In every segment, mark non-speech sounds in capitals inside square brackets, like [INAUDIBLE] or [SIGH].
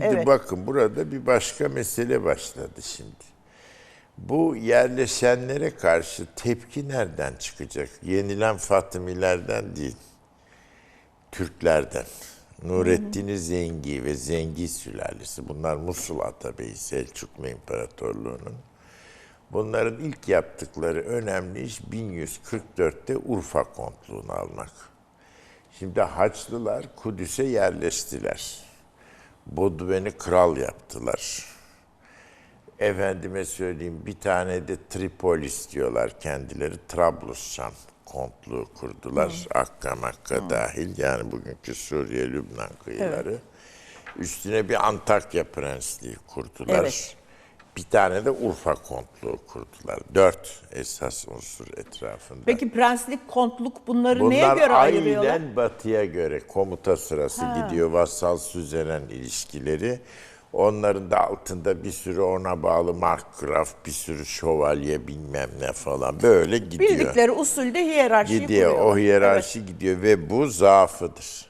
Şimdi evet. bakın burada bir başka mesele başladı şimdi. Bu yerleşenlere karşı tepki nereden çıkacak? Yenilen Fatımilerden değil. Türklerden. Nureddin Zengi ve Zengi sülalesi. Bunlar Musul Atabeyi Selçuklu İmparatorluğu'nun. Bunların ilk yaptıkları önemli iş 1144'te Urfa kontluğunu almak. Şimdi Haçlılar Kudüs'e yerleştiler. Bodven'i kral yaptılar. Efendime söyleyeyim bir tane de Tripolis diyorlar kendileri. Trablusşam kontluğu kurdular. Akka Makka dahil yani bugünkü Suriye, Lübnan kıyıları. Üstüne bir Antakya prensliği kurdular. Evet. Bir tane de Urfa kontluğu kurdular. Dört esas unsur etrafında. Peki prenslik, kontluk bunları neye Bunlar göre ayırıyorlar? aynen batıya göre komuta sırası gidiyor. Vassal süzeren ilişkileri. Onların da altında bir sürü ona bağlı markgraf, bir sürü şövalye bilmem ne falan böyle gidiyor. Bildikleri usulde hiyerarşiyi gidiyor. kuruyorlar. O hiyerarşi gidiyor ve bu zaafıdır.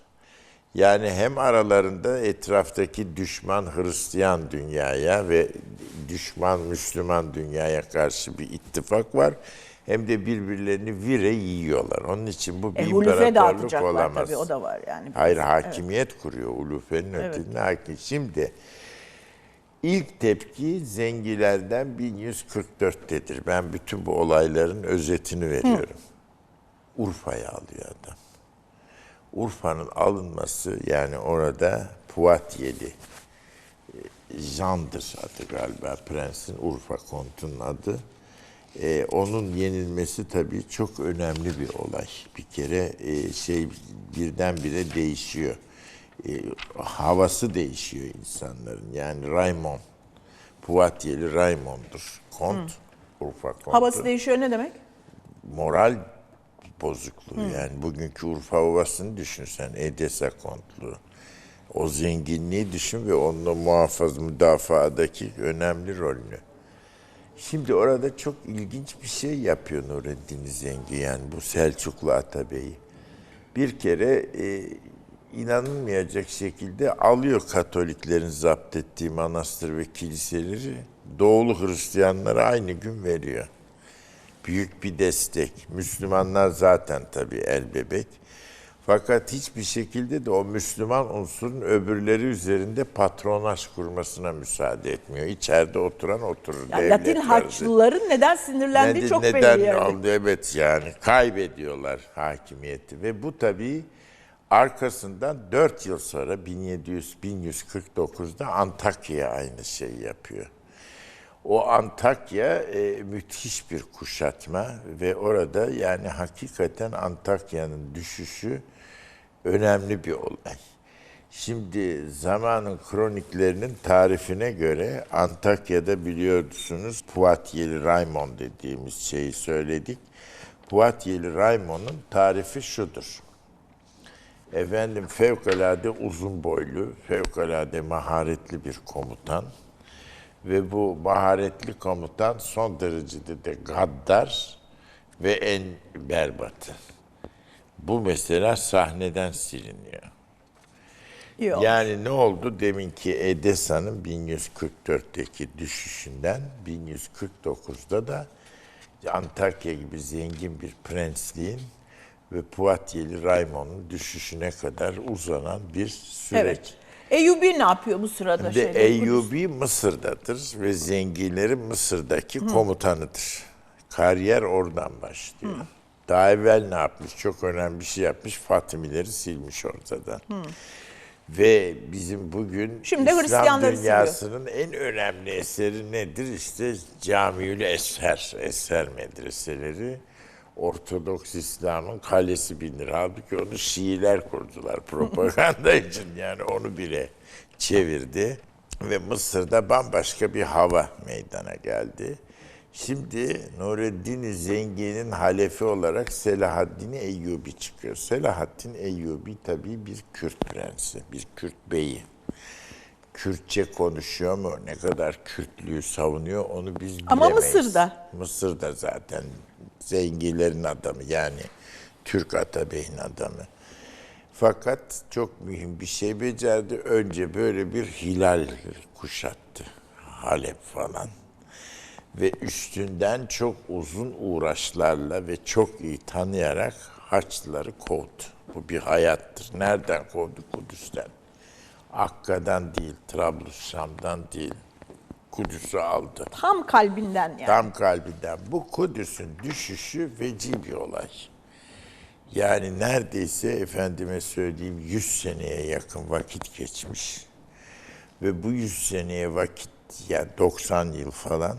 Yani hem aralarında etraftaki düşman Hristiyan dünyaya ve düşman Müslüman dünyaya karşı bir ittifak var. Hem de birbirlerini vire yiyorlar. Onun için bu bir Evet. E, imparatorluk olamaz. tabii o da var yani. Hayır hakimiyet kuruyor. Ulufe'nin ötesinde hakim. Şimdi ilk tepki Zengilerden 1144'tedir. Ben bütün bu olayların özetini veriyorum. Urfa'ya alıyor adam. Urfa'nın alınması yani orada Puatyeli e, Jan'dır adı galiba prensin Urfa kontunun adı. E, onun yenilmesi tabii çok önemli bir olay. Bir kere e, şey birdenbire değişiyor. E, havası değişiyor insanların. Yani Raymond, Puatyeli Raymond'dur. Kont, Urfa kontu Havası değişiyor ne demek? moral bozukluğu yani bugünkü Urfa Ovası'nı düşünsen Edesa kontluğu. O zenginliği düşün ve onunla muhafaz müdafaadaki önemli rolünü. Şimdi orada çok ilginç bir şey yapıyor Nureddin Zengi yani bu Selçuklu Atabey'i. Bir kere e, inanılmayacak şekilde alıyor Katoliklerin zapt ettiği manastır ve kiliseleri Doğulu Hristiyanlara aynı gün veriyor büyük bir destek. Müslümanlar zaten tabii el bebek. Fakat hiçbir şekilde de o Müslüman unsurun öbürleri üzerinde patronaj kurmasına müsaade etmiyor. İçeride oturan oturur. Yani Latin verdi. Haçlıların neden sinirlendiği Neden- çok neden belli yani. oldu? Evet yani kaybediyorlar hakimiyeti ve bu tabii arkasından 4 yıl sonra 1700 1149'da Antakya aynı şeyi yapıyor. O Antakya e, müthiş bir kuşatma ve orada yani hakikaten Antakya'nın düşüşü önemli bir olay. Şimdi zamanın kroniklerinin tarifine göre Antakya'da biliyorsunuz Puatyeli Raymond dediğimiz şeyi söyledik. Puatyeli Raymond'un tarifi şudur. Efendim fevkalade uzun boylu, fevkalade maharetli bir komutan. Ve bu maharetli komutan son derecede de gaddar ve en berbatı. Bu mesela sahneden siliniyor. Yok. Yani ne oldu? Deminki Edessa'nın 1144'teki düşüşünden 1149'da da Antakya gibi zengin bir prensliğin ve Puatyeli Raymond'un düşüşüne kadar uzanan bir süreç. Evet. Eyyubi ne yapıyor bu sırada? Şeyde? Eyyubi Mısır'dadır ve zenginleri Mısır'daki komutanıdır. Kariyer oradan başlıyor. Daha evvel ne yapmış? Çok önemli bir şey yapmış. Fatimileri silmiş ortadan. Ve bizim bugün Şimdi İslam dünyasının en önemli eseri nedir? İşte Camiül Esher, Esher medreseleri. Ortodoks İslam'ın kalesi bilinir. Halbuki onu Şiiler kurdular [LAUGHS] propaganda için. Yani onu bile çevirdi. Ve Mısır'da bambaşka bir hava meydana geldi. Şimdi Nureddin Zengi'nin halefi olarak Selahaddin Eyyubi çıkıyor. Selahaddin Eyyubi tabii bir Kürt prensi, bir Kürt beyi. Kürtçe konuşuyor mu, ne kadar Kürtlüğü savunuyor onu biz bilemeyiz. Ama Mısır'da. Mısır'da zaten zengilerin adamı yani Türk Atabey'in adamı. Fakat çok mühim bir şey becerdi. Önce böyle bir hilal kuşattı. Halep falan. Ve üstünden çok uzun uğraşlarla ve çok iyi tanıyarak Haçlıları kovdu. Bu bir hayattır. Nereden kovdu? Kudüs'ten. Akka'dan değil, Trablusşam'dan değil. Kudüs'ü aldı. Tam kalbinden yani. Tam kalbinden. Bu Kudüs'ün düşüşü veci bir olay. Yani neredeyse efendime söyleyeyim 100 seneye yakın vakit geçmiş. Ve bu 100 seneye vakit ya 90 yıl falan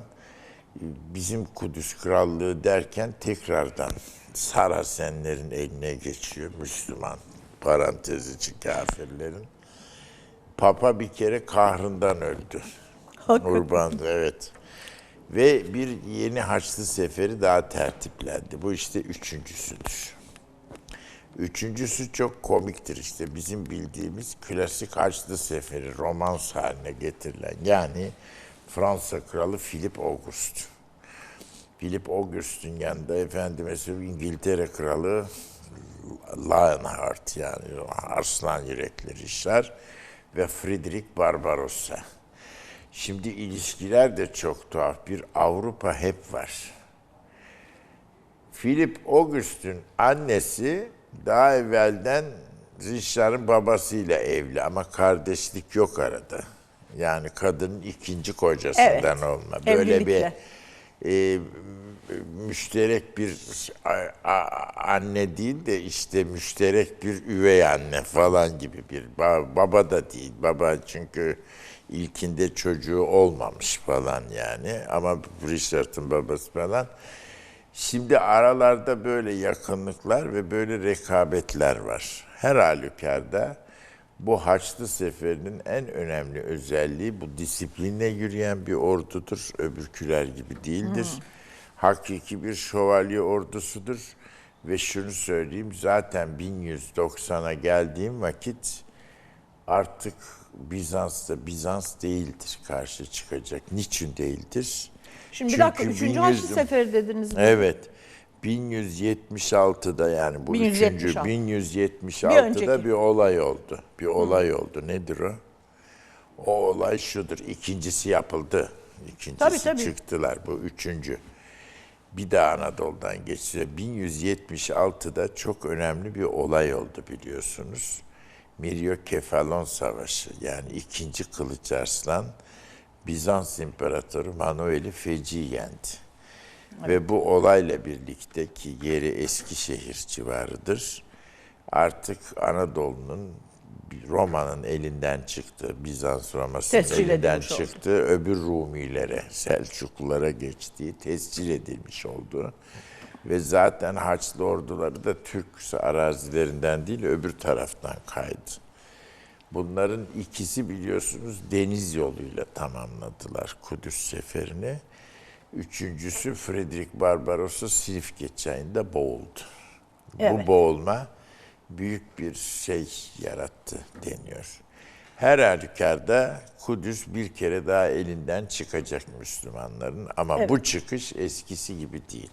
bizim Kudüs Krallığı derken tekrardan Sarasenlerin eline geçiyor Müslüman parantez içi kafirlerin. Papa bir kere kahrından öldü. Urban evet. Ve bir yeni Haçlı Seferi daha tertiplendi. Bu işte üçüncüsüdür. Üçüncüsü çok komiktir işte bizim bildiğimiz klasik Haçlı Seferi romans haline getirilen yani Fransa Kralı Philip August. Philip August'un yanında efendime söyleyeyim İngiltere Kralı Lionheart yani arslan yürekli işler ve Friedrich Barbarossa. Şimdi ilişkiler de çok tuhaf. Bir Avrupa hep var. Philip August'un annesi daha evvelden Richard'ın babasıyla evli ama kardeşlik yok arada. Yani kadının ikinci kocasından Evet, olma. Böyle evlilikle. bir e, müşterek bir anne değil de işte müşterek bir üvey anne falan gibi bir ba- baba da değil. Baba çünkü ilkinde çocuğu olmamış falan yani ama Richard'ın babası falan. Şimdi aralarda böyle yakınlıklar ve böyle rekabetler var. Her halükarda bu Haçlı Seferi'nin en önemli özelliği bu disiplinle yürüyen bir ordudur. Öbürküler gibi değildir. Hakiki bir şövalye ordusudur. Ve şunu söyleyeyim zaten 1190'a geldiğim vakit artık Bizans'ta Bizans değildir karşı çıkacak. Niçin değildir? Şimdi bir dakika Çünkü üçüncü 1100 Haçlı Seferi dediniz. mi? Evet. 1176'da yani bu 1176. üçüncü Bir 1176'da önceki. bir olay oldu. Bir olay oldu. Nedir o? O olay şudur. İkincisi yapıldı. İkincisi Tabii, tabii. çıktılar. Bu üçüncü. Bir daha Anadolu'dan geçti. 1176'da çok önemli bir olay oldu biliyorsunuz. Miryokefalon Savaşı yani ikinci Kılıç Arslan Bizans İmparatoru Manuel'i feci yendi. Ve bu olayla birlikte ki yeri Eskişehir civarıdır. Artık Anadolu'nun Roma'nın elinden çıktı. Bizans Roma'sının Tescil elinden edilmiş oldu. çıktı. Öbür Rumilere, Selçuklulara geçtiği tescil edilmiş oldu. Ve zaten Haçlı orduları da Türk arazilerinden değil öbür taraftan kaydı. Bunların ikisi biliyorsunuz deniz yoluyla tamamladılar Kudüs seferini. Üçüncüsü Frederick Barbarossa Silifke çayında boğuldu. Evet. Bu boğulma büyük bir şey yarattı deniyor. Her halükarda Kudüs bir kere daha elinden çıkacak Müslümanların ama bu çıkış eskisi gibi değil.